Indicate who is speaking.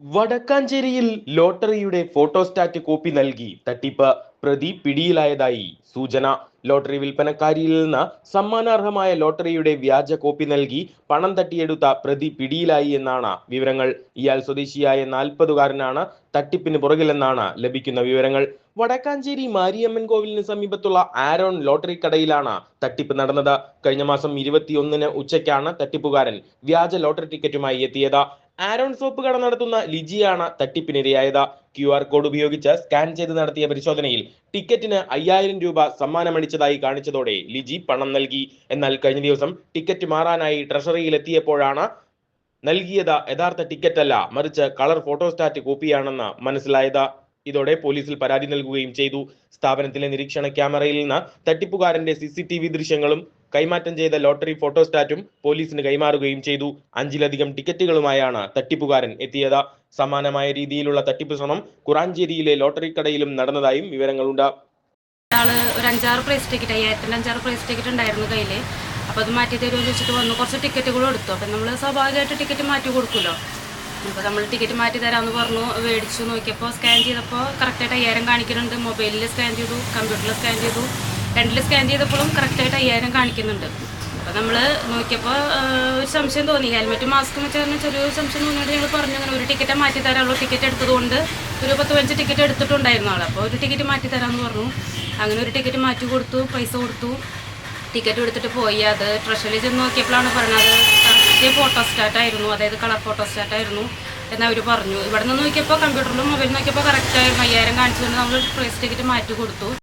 Speaker 1: വടക്കാഞ്ചേരിയിൽ ലോട്ടറിയുടെ photostat copy നൽകി തട്ടിപ്പ്. പ്രതി പിടിയിലായതായി സൂചന. ലോട്ടറി വിൽപ്പനക്കാരിയിൽ നിന്ന് സമ്മാനാർഹമായ ലോട്ടറിയുടെ വ്യാജ കോപ്പി നൽകി പണം തട്ടിയെടുത്ത പ്രതി പിടിയിലായി എന്നാണ് വിവരങ്ങൾ. ഇയാൾ സ്വദേശിയായ നാൽപ്പതുകാരനാണ് തട്ടിപ്പിന് പുറകിലെന്നാണ് ലഭിക്കുന്ന വിവരങ്ങൾ. വടക്കാഞ്ചേരി മാരിയമ്മൻ കോവിലിന് സമീപത്തുള്ള ആരോൺ ലോട്ടറി കടയിലാണ് തട്ടിപ്പ് നടന്നത്. കഴിഞ്ഞ മാസം ഇരുപത്തിയൊന്നിന് ഉച്ചയ്ക്കാണ് തട്ടിപ്പുകാരൻ വ്യാജ ലോട്ടറി ടിക്കറ്റുമായി എത്തിയത്. ആരോൺ സോപ്പ് കട നടത്തുന്ന ലിജിയാണ് തട്ടിപ്പിനിരയായത്. ക്യു ആർ കോഡ് ഉപയോഗിച്ച് സ്കാൻ ചെയ്ത് നടത്തിയ പരിശോധനയിൽ ടിക്കറ്റിന് അയ്യായിരം രൂപ സമ്മാനമടിച്ചതായി കാണിച്ചതോടെ ലിജി പണം നൽകി. എന്നാൽ കഴിഞ്ഞ ദിവസം ടിക്കറ്റ് മാറാനായി ട്രഷറിയിൽ എത്തിയപ്പോഴാണ് നൽകിയത് യഥാർത്ഥ ടിക്കറ്റ് അല്ല മറിച്ച് കളർ ഫോട്ടോസ്റ്റാറ്റ് കോപ്പിയാണെന്ന് മനസ്സിലായത്. ഇതോടെ പോലീസിൽ പരാതി നൽകുകയും ചെയ്തു. സ്ഥാപനത്തിലെ നിരീക്ഷണ ക്യാമറയിൽ നിന്ന് തട്ടിപ്പുകാരന്റെ സി ദൃശ്യങ്ങളും കൈമാറ്റം ചെയ്ത ലോട്ടറി ഫോട്ടോസ്റ്റാറ്റും പോലീസിന് കൈമാറുകയും ചെയ്തു. അഞ്ചിലധികം ടിക്കറ്റുകളുമായാണ് തട്ടിപ്പുകാരൻ എത്തിയത്. സമാനമായ രീതിയിലുള്ള തട്ടിപ്പ് ശ്രമം കുറാഞ്ചേരിയിലെ ലോട്ടറി കടയിലും നടന്നതായും വിവരങ്ങളുണ്ട്.
Speaker 2: ഒരു അഞ്ചാറ് പ്രൈസ് ടിക്കറ്റ് അയ്യായിരത്തിന്റെ അഞ്ചാറ് പ്രൈസ് ടിക്കറ്റ് ഉണ്ടായിരുന്നു കയ്യിൽ അപ്പോൾ അത് മാറ്റി തരുമെന്ന് വെച്ചിട്ട് വന്നു. കുറച്ച് ടിക്കറ്റുകൾ എടുത്തു. അപ്പം നമ്മൾ സ്വാഭാവികമായിട്ട് ടിക്കറ്റ് മാറ്റി കൊടുക്കുമല്ലോ. അപ്പോൾ നമ്മൾ ടിക്കറ്റ് മാറ്റി തരാമെന്ന് പറഞ്ഞു മേടിച്ചു നോക്കിയപ്പോൾ സ്കാൻ ചെയ്തപ്പോൾ കറക്റ്റായിട്ട് അയ്യായിരം കാണിക്കുന്നുണ്ട്. മൊബൈലിൽ സ്കാൻ ചെയ്തു കമ്പ്യൂട്ടറിൽ സ്കാൻ ചെയ്തു. രണ്ടിൽ സ്കാൻ ചെയ്തപ്പോഴും കറക്റ്റായിട്ട് അയ്യായിരം കാണിക്കുന്നുണ്ട്. അപ്പോൾ നമ്മൾ നോക്കിയപ്പോൾ ഒരു സംശയം തോന്നി. ഹെൽമെറ്റ് മാസ്ക് വെച്ചാൽ ചെറിയൊരു സംശയം തോന്നിയിട്ട് ഞങ്ങൾ പറഞ്ഞു അങ്ങനെ ഒരു ടിക്കറ്റ് മാറ്റി തരാനുള്ള ടിക്കറ്റ് എടുത്തതുകൊണ്ട് ഒരു പത്ത് പതിനഞ്ച് ടിക്കറ്റ് എടുത്തിട്ടുണ്ടായിരുന്നു ആൾ അപ്പോൾ ഒരു ടിക്കറ്റ് മാറ്റി തരാമെന്ന് പറഞ്ഞു. അങ്ങനെ ഒരു ടിക്കറ്റ് മാറ്റി കൊടുത്തു പൈസ കൊടുത്തു. ടിക്കറ്റ് എടുത്തിട്ട് പോയി. അത് ട്രഷറിൽ ചെന്ന് നോക്കിയപ്പോഴാണ് പറഞ്ഞത് കറക്റ്റ് ഫോട്ടോസ്റ്റാറ്റ് ആയിരുന്നു. അതായത് കളർ ഫോട്ടോസ്റ്റാറ്റ് ആയിരുന്നു എന്ന് അവർ പറഞ്ഞു. ഇവിടെ നിന്ന് നോക്കിയപ്പോൾ കമ്പ്യൂട്ടറിലും മൊബൈലിൽ നോക്കിയപ്പോൾ കറക്റ്റായിരുന്നു അയ്യായിരം കാണിച്ചുകൊണ്ട് നമ്മൾ പ്രൈസ് ടിക്കറ്റ് മാറ്റി കൊടുത്തു.